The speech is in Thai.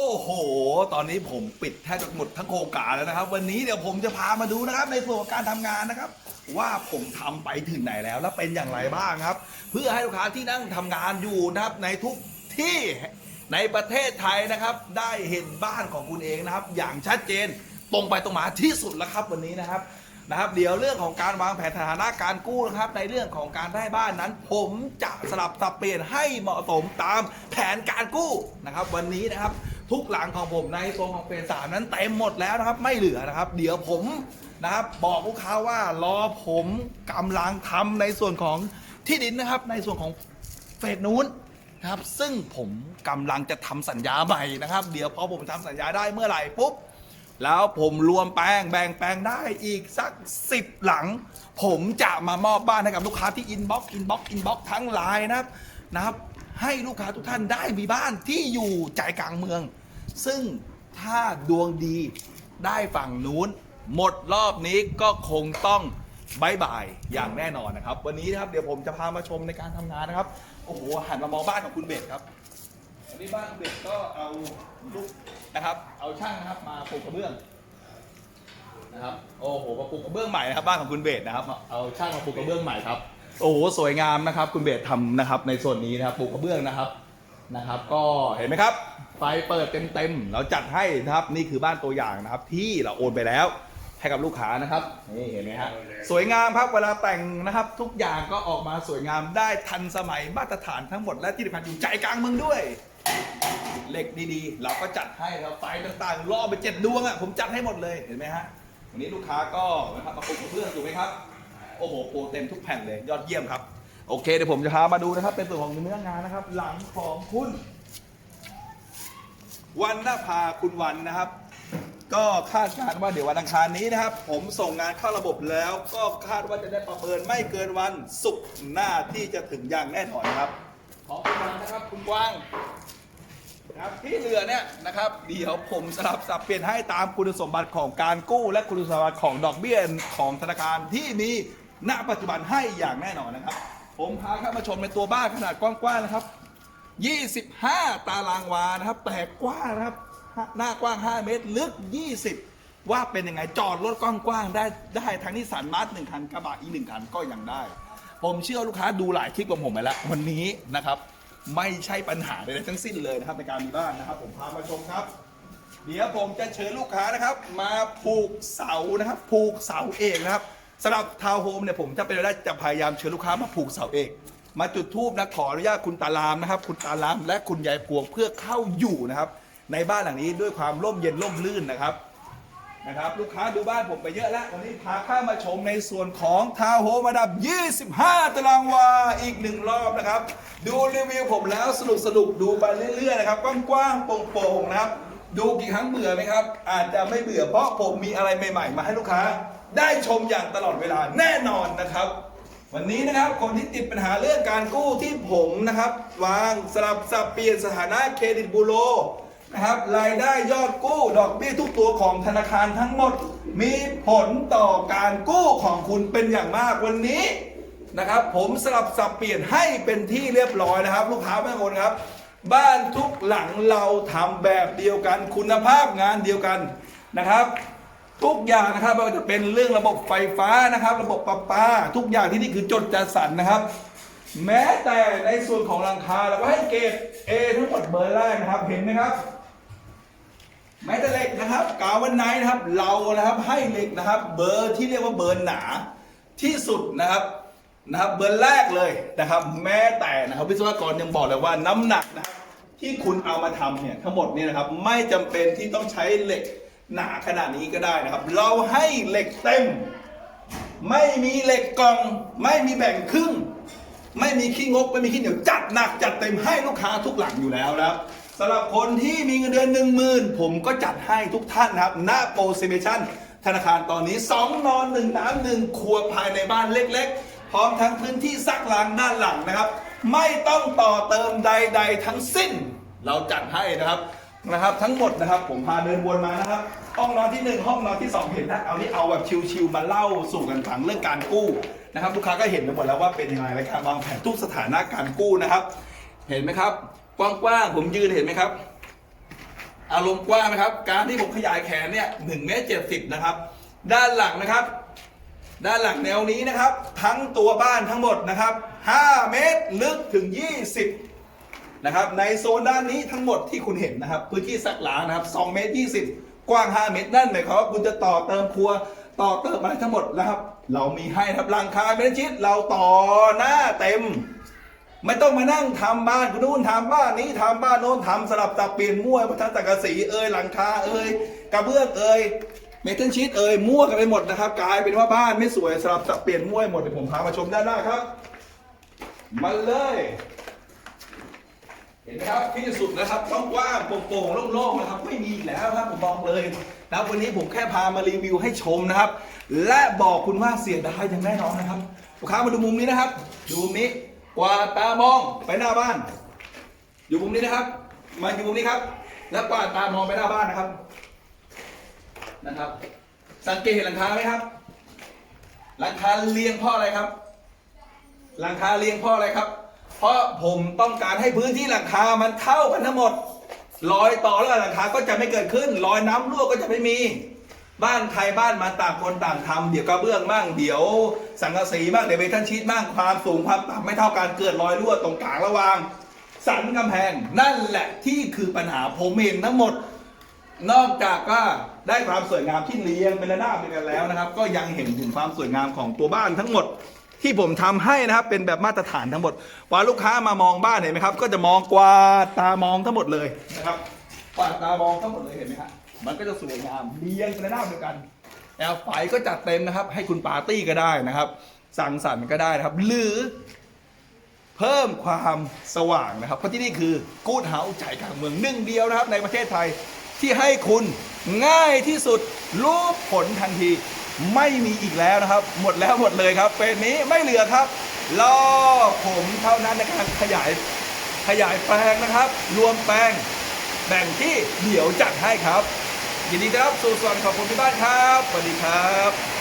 โอ้โห ตอนนี้ผมปิดแทบจะหมดทั้งโครงการแล้วนะครับ วันนี้เดี๋ยวผมจะพามาดูนะครับ ในส่วนของการทำงานนะครับ ว่าผมทำไปถึงไหนแล้วและเป็นอย่างไรบ้างครับ เพื่อให้ลูกค้าที่นั่งทำงานอยู่นะครับในทุกที่ในประเทศไทยนะครับ ได้เห็นบ้านของคุณเองนะครับ อย่างชัดเจนตรงไปตรงมาที่สุดแล้วครับวันนี้นะครับนะครับเดี๋ยวเรื่องของการวางแผนสถานะการกู้นะครับในเรื่องของการได้บ้านนั้น ผมจะสลับสับเปลี่ยนให้เหมาะสมตามแผนการกู้นะครับ วันนี้นะครับ ทุกหลังของผมในโซนของเฟสสามนั้นเต็มหมดแล้วนะครับ ไม่เหลือนะครับ เดี๋ยวผมนะครับ บอกลูกค้าว่ารอผมกำลังทำในส่วนของที่ดินนะครับ ในส่วนของเฟสนู้นนะครับ ซึ่งผมกำลังจะทำสัญญาใหม่นะครับ เดี๋ยวพอผมทำสัญญาได้เมื่อไหร่ปุ๊บแล้วผมรวมแปลงแบ่งแปลงได้อีกสักสิบหลัง ผมจะมามอบบ้านให้กับลูกค้าที่อินบ็อกซ์อินบ็อกซ์อินบ็อกซ์ทั้งไลน์นะครับนะครับ ให้ลูกค้าทุกท่านได้มีบ้านที่อยู่ใจกลางเมือง ซึ่งถ้าดวงดีได้ฝั่งนู้น หมดรอบนี้ก็คงต้องบายบายอย่างแน่นอนนะครับ วันนี้นะครับเดี๋ยวผมจะพามาชมในการทำงานนะครับ โอ้โหหันมามองบ้านของคุณเบสครับอันนี้บ้านเด็กก็เอาลูกนะครับ เอาช่างนะครับมาปลูกกระเบื้องนะครับโอ้โหมาปลูกกระเบื้องใหม่นะครับบ้านของคุณเบสนะครับ เอาช่างมาปลูกกระเบื้องใหม่ครับ โอ้โหสวยงามนะครับ คุณเบสทำนะครับ ในส่วนนี้นะครับปลูกกระเบื้องนะครับ นะครับ ก็เห็นไหมครับ ไฟเปิดเต็มๆเราจัดให้นะครับนี่คือบ้านตัวอย่างนะครับ ที่เราโอนไปแล้วให้กับลูกค้านะครับนี่เห็นไหมฮะสวยงามครับเวลาแต่งนะครับ ทุกอย่างก็ออกมาสวยงามได้ทันสมัยมาตรฐานทั้งหมดและที่สำคัญอยู่ใจกลางเมืองด้วยเหล็กดีๆ เราก็จัดให้เราไฟต่างๆล่อไปเจ็ดดวงอะผมจัดให้หมดเลยเห็นไหมฮะวันนี้ลูกค้าก็นะครับมาปลูกกระเบื้องถูกไหมครับโอ้โหโปรเต็มทุกแผ่นเลยยอดเยี่ยมครับ โอเคเดี๋ยวผมจะพามาดูนะครับ เป็นส่วนของเนื้องานนะครับ หลังของคุณวันนภาคุณวันนะครับ ก็คาดการณ์ว่าเดี๋ยววันอังคารนี้นะครับ ผมส่งงานเข้าระบบแล้ว ก็คาดว่าจะได้ประเมินไม่เกินวันศุกร์หน้าที่จะถึงอย่างแน่นอนครับ ขอบคุณมากนะครับคุณกว้างครับที่เหลือเนี่ยนะครับเดี๋ยวผมสลับสับเปลี่ยนให้ตามคุณสมบัติของการกู้ และคุณสมบัติของดอกเบี้ยของธนาคารที่มีณปัจจุบันให้อย่างแน่นอนนะครับ ผมพาเข้ามาชมในตัวบ้านขนาดกว้างๆนะครับ 25 ตารางวานะครับแต่กว้างนะครับ หน้ากว้าง 5 เมตร ลึก 20 ว่าเป็นยังไง จอดรถกว้างๆได้ได้ทั้งนิสสันมาร์ทหนึ่งคันกระบะอีกหนึ่งคันก็ยังได้ ผมเชื่อลูกค้าดูหลายคลิปของผมไปแล้ววันนี้นะครับ ไม่ใช่ปัญหาใดๆทั้งสิ้นเลยนะครับในการมีบ้านนะครับ ผมพามาชมครับ เดี๋ยวผมจะเชิญลูกค้านะครับ มาผูกเสานะครับ ผูกเสาเอกนะครับ สำหรับทาวน์โฮมเนี่ยผมจะเป็นไปได้จะพยายามเชิญลูกค้ามาผูกเสาเอกมาจุดทูบนะขออนุญาตคุณตาลามนะครับ คุณตาลามและคุณยายพวงเพื่อเข้าอยู่นะครับ ในบ้านหลังนี้ด้วยความร่มเย็นร่มรื่นนะครับนะครับ ลูกค้าดูบ้านผมไปเยอะแล้ว วันนี้พาข้ามาชมในส่วนของทาวน์โฮมระดับ 25 ตารางวาอีกหนึ่งรอบนะครับ ดูรีวิวผมแล้วสนุกสนุกดูไปเรื่อยๆนะครับกว้างๆโปร่งๆนะครับ ดูกี่ครั้งเบื่อไหมครับ อาจจะไม่เบื่อเพราะผมมีอะไรใหม่ ๆ มาให้ลูกค้า ได้ชมอย่างตลอดเวลาแน่นอนนะครับ วันนี้นะครับคนที่ติดปัญหาเรื่องการกู้ที่ผมนะครับ วางสลับสับเปลี่ยนสถานะเครดิตบูโรนะครับรายได้ยอดกู้ดอกเบี้ยทุกตัวของธนาคารทั้งหมด มีผลต่อการกู้ของคุณเป็นอย่างมากวันนี้นะครับ ผมสลับสับเปลี่ยนให้เป็นที่เรียบร้อยนะครับ ลูกค้าทุกคนครับ บ้านทุกหลังเราทำแบบเดียวกันคุณภาพงานเดียวกันนะครับ ทุกอย่างนะครับไม่ว่าจะเป็นเรื่องระบบไฟฟ้านะครับ ระบบประปา ทุกอย่างที่นี่คือจดจัดสรรนะครับ แม้แต่ในส่วนของหลังคาเราก็ให้เกรด A ทั้งหมดเบอร์แรกนะครับเห็นไหมครับ แม้แต่เหล็กนะครับกาวันไนนะครับ เรานะครับให้เหล็กนะครับ เบอร์ที่เรียกว่าเบอร์หนาที่สุดนะครับนะครับเบอร์แรกเลยนะครับ แม้แต่นะครับวิศวกรยังบอกเลยว่าน้ำหนักนะครับที่คุณเอามาทำเนี่ยทั้งหมดเนี่ยนะครับ ไม่จำเป็นที่ต้องใช้เหล็ก หนาขนาดนี้ก็ได้นะครับ เราให้เหล็กเต็ม ไม่มีเหล็กกล่อง ไม่มีแบ่งครึ่ง ไม่มีขี้งกไม่มีขี้เหนียวจัดหนักจัดเต็มให้ลูกค้าทุกหลังอยู่แล้วนะครับสำหรับคนที่มีเงินเดือนหนึ่งหมื่นผมก็จัดให้ทุกท่านนะครับหน้าโปรซิเมชันธนาคารตอนนี้ 2 นอน 1 น้ำหนึ่งครัวภายในบ้านเล็กๆ พร้อมทั้งพื้นที่ซักล้างด้านหลังนะครับ ไม่ต้องต่อเติมใด ๆ ทั้งสิ้น เราจัดให้นะครับ นะครับ ทั้งหมดนะครับ ผมพาเดินวนมานะครับ ห้องนอนที่หนึ่งห้องนอนที่สองเห็นนะเอานี่เอาแบบชิวๆมาเล่าสู่กันฟังเรื่องการกู้นะครับลูกค้าก็เห็นไปหมดแล้วว่าเป็นยังไงและการวางแผนทุกสถานะการกู้นะครับ เห็นไหมครับ กว้างๆผมยืนเห็นไหมครับ อารมณ์กว้างนะครับ การที่ผมขยายแขนเนี่ยหนึ่งเมตรเจ็ดสิบนะครับ ด้านหลังนะครับ ด้านหลังแนวนี้นะครับ ทั้งตัวบ้านทั้งหมดนะครับ5เมตรลึกถึง20 นะครับในโซนด้านนี้ทั้งหมดที่คุณเห็นนะครับ พื้นที่สักหลานะครับ2เมตร20 กว้าง 5 เมตรนั่นหมายความว่าคุณจะต่อเติมครัวต่อเติมอะไรทั้งหมดนะครับ เรามีให้ครับหลังคาเมตรชิดเราต่อหน้าเต็ม ไม่ต้องมานั่งทำบ้านคุณนู่นทำบ้านนี้ทำบ้านโน้นทำสลับตับเปลี่ยนมั่วทั้งสังกะสีเอ่ยหลังคาเอ่ยกระเบื้องเอ่ยเมทัลชีตเอ่ยมั่วกันไปหมดนะครับกลายเป็นว่าบ้านไม่สวยสลับสับเปลี่ยนมั่วหมดเดี๋ยวผมพามาชมด้านหน้าครับมาเลย เห็นไหมครับที่สุดนะครับต้องกว้างโปร่งๆโล่งๆนะครับไม่มีอีกแล้วครับผมบอกเลยนะวันนี้ผมแค่พามารีวิวให้ชมนะครับ และบอกคุณว่าเสียดายอย่างแน่นอนนะครับลูกค้ามาดูมุมนี้นะครับ ดูมุมนี้กวาดตามองไปหน้าบ้าน อยู่มุมนี้นะครับ มาอยู่มุมนี้ครับ แล้วกวาดตามองไปหน้าบ้านนะครับ นะครับ สังเกตเห็นหลังคาไหมครับ หลังคาเรียงเพราะอะไรครับ หลังคาเรียงเพราะอะไรครับ เพราะผมต้องการให้พื้นที่หลังคา มันเท่ากันทั้งหมดรอยต่อแล้วหลังคาก็จะไม่เกิดขึ้นรอยน้ำรั่วก็จะไม่มี บ้านใครบ้านมาต่างคนต่างทำเดี๋ยวกระเบื้องบ้างเดี๋ยวสังกะสีบ้างเดี๋ยวเบทันชีตบ้างความสูงความต่ำไม่เท่ากันเกิดรอยรั่วตรงกลางระหว่าง สันกำแพงนั่นแหละที่คือปัญหาผมเห็นทั้งหมด นอกจากว่าได้ความสวยงามที่เรียงเป็นระนาบเดียวกันแล้วนะครับ ก็ยังเห็นถึงความสวยงามของตัวบ้านทั้งหมด ที่ผมทำให้นะครับเป็นแบบมาตรฐานทั้งหมดพอลูกค้ามามองบ้านเห็นไหมครับ ก็จะมองกวาดตามองทั้งหมดเลยนะครับกวาดตามองทั้งหมดเลยเห็นไหมฮะมันก็จะสวยงามเรียงเป็นระนาเดียวกันแอลไฟก็จัดเต็มนะครับ ให้คุณปาร์ตี้ก็ได้นะครับ สั่งสรรค์ก็ได้นะครับ หรือ เพิ่มความสว่างนะครับ เพราะที่นี่คือกูดเฮาส์ใจกลางเมืองหนึ่งเดียวนะครับ ในประเทศไทยที่ให้คุณง่ายที่สุดรู้ผลทันที ไม่มีอีกแล้วนะครับ หมดแล้วหมดเลยครับเป็นนี้ไม่เหลือครับรอผมเท่านั้นในการขยายขยายแปลงนะครับ รวมแปลงแบ่งที่เดี๋ยวจัดให้ครับ ยินดีต้อนรับสู่ส่วนของผมที่บ้านครับสวัสดีครับ